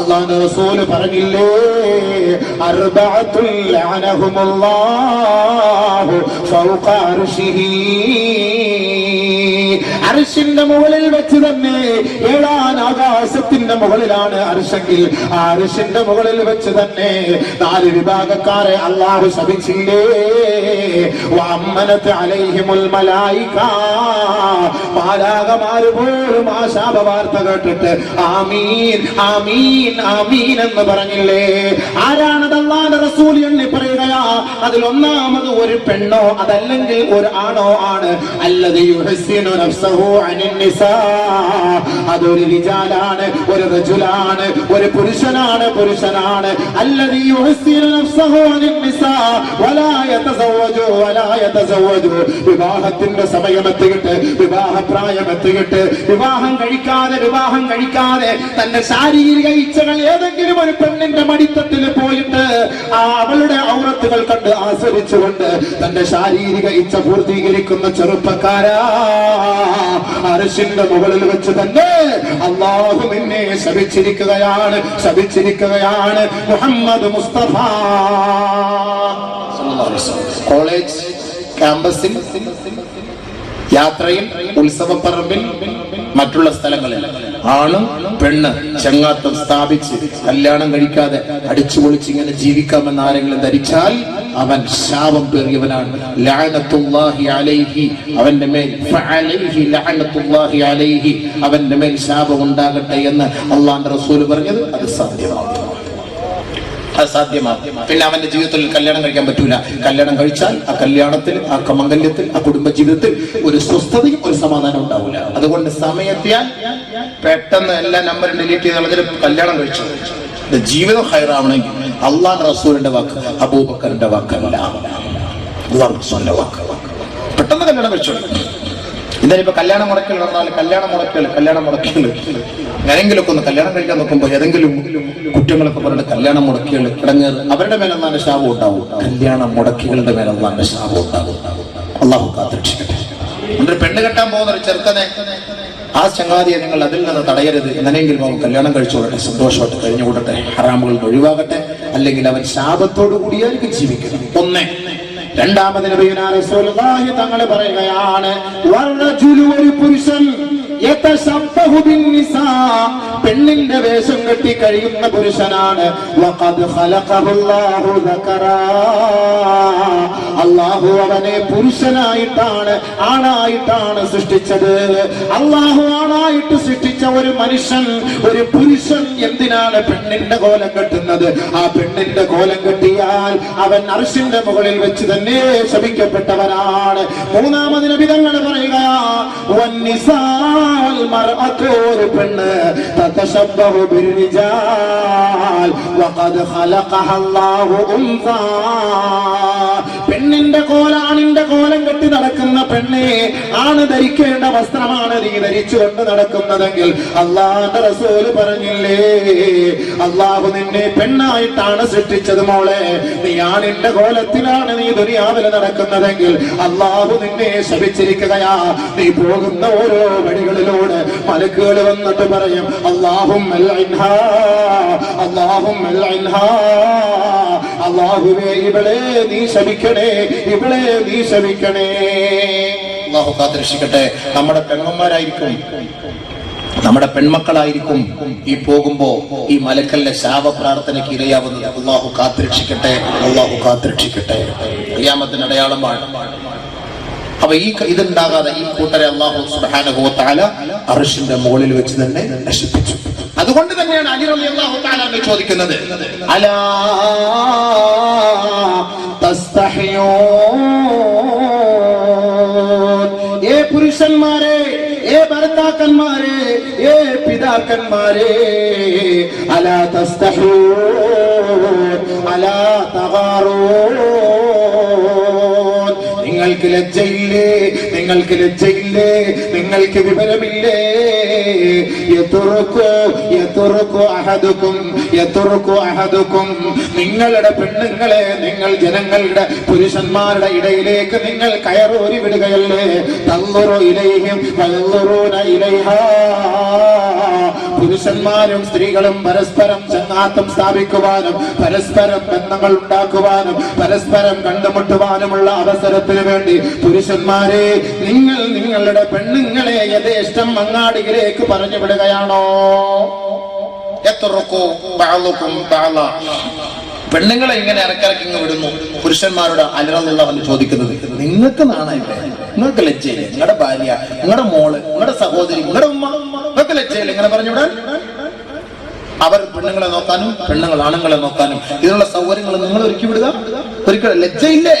അള്ളാഹുന്റെ റസൂൽ പറഞ്ഞില്ലേ? അർബഅത്തുൽ ലഅനഹുമുല്ലാഹു ഫൗഖ അർശിഹി അർശിന്റെ മുകളിൽ വെച്ച് തന്നെ ഏഴാൻ ആകാശത്തിന്റെ മുകളിലാണ് അർശെങ്കിൽ ആ അർശിന്റെ മുകളിൽ വെച്ച് തന്നെ നാല് വിഭാഗക്കാരെ അള്ളാഹു ശപിച്ചില്ലേ? മാലാകമാര് പോലും ആ ശാപവാർത്ത കേട്ടിട്ട് ആമീൻ ആമീൻ ആമീൻ എന്ന് പറഞ്ഞില്ലേ? ആരാണത് അള്ളാന്റെ റസൂൽ എണ്ണി പറയുകയാ അതിൽ ഒന്നാമത് ഒരു പെണ്ണോ അതല്ലെങ്കിൽ ഒരു ആണോ ആണ്. അല്ലത് യുഹസിനു നഫ്സഹു അനിൻ നിസാ. അതൊരു റിജാലാണ് ഒരു റജുലാണ് ഒരു പുരുഷനാണ് പുരുഷനാണ്. വിവാഹത്തിന്റെ സമയം എത്തിയിട്ട് വിവാഹ പ്രായം എത്തിയിട്ട് വിവാഹം കഴിക്കാതെ വിവാഹം കഴിക്കാതെ തന്റെ ശാരീരിക ഇച്ഛകൾ ഏതെങ്കിലും ഒരു പെണ്ണിന്റെ മടിത്തത്തിൽ പോയിട്ട് ആ കണ്ട് ആസ്വദിച്ചുകൊണ്ട് തന്റെ ശാരീരിക ഇച്ഛ പൂർത്തീകരിക്കുന്ന ചെറുപ്പക്കാരാ. അരശിന്റെ മുകളിൽ വെച്ച് തന്നെ അള്ളാഹു എന്നെ ശപിച്ചിരിക്കുകയാണ് ശപിച്ചിരിക്കുകയാണ് മുഹമ്മദ് മുസ്തഫ. കോളേജ് ക്യാമ്പസിൽ യാത്രയിൽ ഉത്സവപ്പറമ്പിൽ മറ്റുള്ള സ്ഥലങ്ങളിൽ. ആണ് പെണ്ണ് ചങ്ങാത്തം സ്ഥാപിച്ച് കല്യാണം കഴിക്കാതെ അടിച്ചു പൊളിച്ച് ഇങ്ങനെ ജീവിക്കാമെന്ന് ആരെങ്കിലും ധരിച്ചാൽ അവൻ ശാപം പേറിയവനാണ്. അവന്റെ മേൽ അവന്റെ മേൽ ശാപം ഉണ്ടാകട്ടെ എന്ന് അള്ളാന്റെ റസൂൽ പറഞ്ഞത് അത് സാധ്യമാകും അസാധ്യമാണ് പിന്നെ അവന്റെ ജീവിതത്തിൽ കല്യാണം കഴിക്കാൻ പറ്റൂല. കല്യാണം കഴിച്ചാൽ ആ കല്യാണത്തിൽ ആ കമംഗല്യത്തിൽ ആ കുടുംബ ജീവിതത്തിൽ ഒരു സ്വസ്ഥതയും ഒരു സമാധാനം ഉണ്ടാവില്ല അതുകൊണ്ട് സമയത്തിയാൽ പെട്ടെന്ന് എല്ലാ നമ്പറും ഡിലീറ്റ് ചെയ്ത് കളഞ്ഞിട്ട് കല്യാണം കഴിച്ചു. ജീവിതം ഹൈറാവണമെങ്കിൽ അള്ളാഹ് റസൂലിന്റെ വാക്ക് അബൂബക്കറിന്റെ വാക്കല്ല അള്ളാഹ് റസൂലിന്റെ വാക്ക്. പെട്ടെന്ന് കല്യാണം കഴിച്ചു ഇപ്പൊ കല്യാണം മുടക്കൽ നടന്നാൽ കല്യാണം മുടക്കൽ കല്യാണം മുടക്കൽ. ഞാനെങ്കിലൊക്കെ ഒന്ന് കല്യാണം കഴിക്കാൻ നോക്കുമ്പോ ഏതെങ്കിലും കുറ്റങ്ങളൊക്കെ പറഞ്ഞിട്ട് കല്യാണം മുടക്കികൾ കിടങ്ങ് അവരുടെ മേലെന്നാണ് ശാപം ഉണ്ടാവും. കല്യാണ മുടക്കികളുടെ മേലെന്നാണ് ശാപം ഉണ്ടാവും. അള്ളാഹു കാത്തിരക്ഷിക്കട്ടെ. ഒരു പെണ്ണ് കെട്ടാൻ പോകുന്ന ഒരു ചെറുക്കനെ ആ ചങ്ങാതിയെ നിങ്ങൾ അതിൽ നിന്ന് തടയരുത്. എങ്ങനെയെങ്കിലും അവൻ കല്യാണം കഴിച്ചുകൊള്ളട്ടെ സന്തോഷമായിട്ട് കഴിഞ്ഞുകൂടട്ടെ ഹറാമുകൾ ഒഴിവാകട്ടെ അല്ലെങ്കിൽ അവൻ ശാപത്തോടു കൂടിയായിരിക്കും ജീവിക്കണം ഒന്നേ. രണ്ടാമത് നബിയുനാ റസൂലുള്ളാഹി തങ്ങൾ പറയുകയാണ് ഒരു പുരുഷൻ പെണ്ണിന്റെ വേഷം കെട്ടി കഴിയുന്ന പുരുഷനാണ്. അള്ളാഹു അവനെ പുരുഷനായിട്ടാണ് ആണായിട്ടാണ് സൃഷ്ടിച്ചത്. അല്ലാഹു ആണായിട്ട് സൃഷ്ടിച്ച ഒരു മനുഷ്യൻ ഒരു പുരുഷൻ എന്തിനാണ് പെണ്ണിന്റെ കോലം കെട്ടുന്നത്? ആ പെണ്ണിന്റെ കോലം കെട്ടിയാൽ അവൻ അർഷിന്റെ മുകളിൽ വെച്ച് തന്നെ ശപിക്കപ്പെട്ടവനാണ്. മൂന്നാമത് നബിതങ്ങൾ പറയുക വന്നിസാൽ മർഅത്തു تتشبه بالرجال وقد خلقها വഖദ് أنثى പെണ്ണിന്റെ കോലാണിന്റെ കോലം കെട്ടി നടക്കുന്ന പെണ്ണെ ആണ് ധരിക്കേണ്ട വസ്ത്രമാണ് നീ ധരിച്ചുകൊണ്ട് നടക്കുന്നതെങ്കിൽ അള്ളാന്റെ റസൂൽ പറഞ്ഞില്ലേ അള്ളാഹു നിന്നെ പെണ്ണായിട്ടാണ് സൃഷ്ടിച്ചത് മോളെ. നീ ആണിന്റെ കോലത്തിലാണ് നീ ദുരിയാവിൽ നടക്കുന്നതെങ്കിൽ അള്ളാഹു നിന്നെ ശപിച്ചിരിക്കുകയാ. നീ പോകുന്ന ഓരോ വഴികളിലൂടെ മലക്കുകൾ വന്നിട്ട് പറയും അള്ളാഹും അള്ളാഹും അള്ളാഹുവേ ഇവളെ നീ ശമിക്കണേ ഇവളെ നീ ശമിക്കണേ അള്ളാഹു കാത്തിരക്ഷിക്കട്ടെ. നമ്മുടെ പെങ്ങന്മാരായിരിക്കും നമ്മുടെ പെൺമക്കളായിരിക്കും ഈ പോകുമ്പോ ഈ മലക്കലിന്റെ ശാപ പ്രാർത്ഥനയ്ക്ക് ഇരയാവുന്നത്. അള്ളാഹു കാത്തിരക്ഷിക്കട്ടെ അള്ളാഹു കാത്തിരക്ഷിക്കട്ടെ. ക്രിയാമത്തിന് അടയാളമാണ്. അപ്പൊ ഈ ഇതുണ്ടാകാതെ ഈ കൂട്ടരെ അള്ളാഹു തആല അർഷിന്റെ മുകളിൽ വെച്ച് തന്നെ നശിപ്പിച്ചു. അതുകൊണ്ട് തന്നെയാണ് അലി റബി അള്ളാഹു അങ്ങ് ചോദിക്കുന്നത് അലാ ഏ പുരുഷന്മാരെ ഏ ഭർത്താക്കന്മാരെ ഏ പിതാക്കന്മാരെ അലാ തസ്തഹോ അലാ തകാറോ നിങ്ങൾക്ക് ലജ്ജയില്ലേ? നിങ്ങൾക്ക് ലജ്ജയില്ലേ? നിങ്ങൾക്ക് വിവരമില്ലേ? നിങ്ങളുടെ പെണ്ണുങ്ങളെ നിങ്ങൾ ജനങ്ങളുടെ പുരുഷന്മാരുടെ ഇടയിലേക്ക് നിങ്ങൾ കയറൂരി വിടുകയല്ലേ? തല്ലുറോ ഇലയും ഇലൈഹാ. പുരുഷന്മാരും സ്ത്രീകളും പരസ്പരം ചങ്ങാത്തം സ്ഥാപിക്കുവാനും പരസ്പരം ബന്ധങ്ങൾ ഉണ്ടാക്കുവാനും പരസ്പരം കണ്ടുമുട്ടുവാനുമുള്ള അവസരത്തിന് വേണ്ടി പുരുഷന്മാരെ നിങ്ങൾ നിങ്ങളുടെ പെണ്ണുങ്ങളെ യഥേഷ്ടം അങ്ങാടിയിലേക്ക് പറഞ്ഞു വിടുകയാണോ പെണ്ണുങ്ങളെ ഇങ്ങനെ ഇറക്കിറക്കി വിടുന്നു. പുരുഷന്മാരോട് അലറന്നുള്ള അവന് ചോദിക്കുന്നത് നിങ്ങൾക്ക് നാണയല്ലേ നിങ്ങൾക്ക് ലജ്ജയില്ലേ നിങ്ങളുടെ ഭാര്യ നിങ്ങളുടെ മോൾ നിങ്ങളുടെ സഹോദരി നിങ്ങളുടെ ഉമ്മ? ഇങ്ങനെ പറഞ്ഞു വിടാൻ അവർ പെണ്ണുങ്ങളെ നോക്കാനും പെണ്ണുങ്ങൾ ആണുങ്ങളെ നോക്കാനും ഇതിനുള്ള സൗകര്യങ്ങൾ നിങ്ങൾ ഒരുക്കി വിടുക. ഒരിക്കലും ലജ്ജയില്ലേ?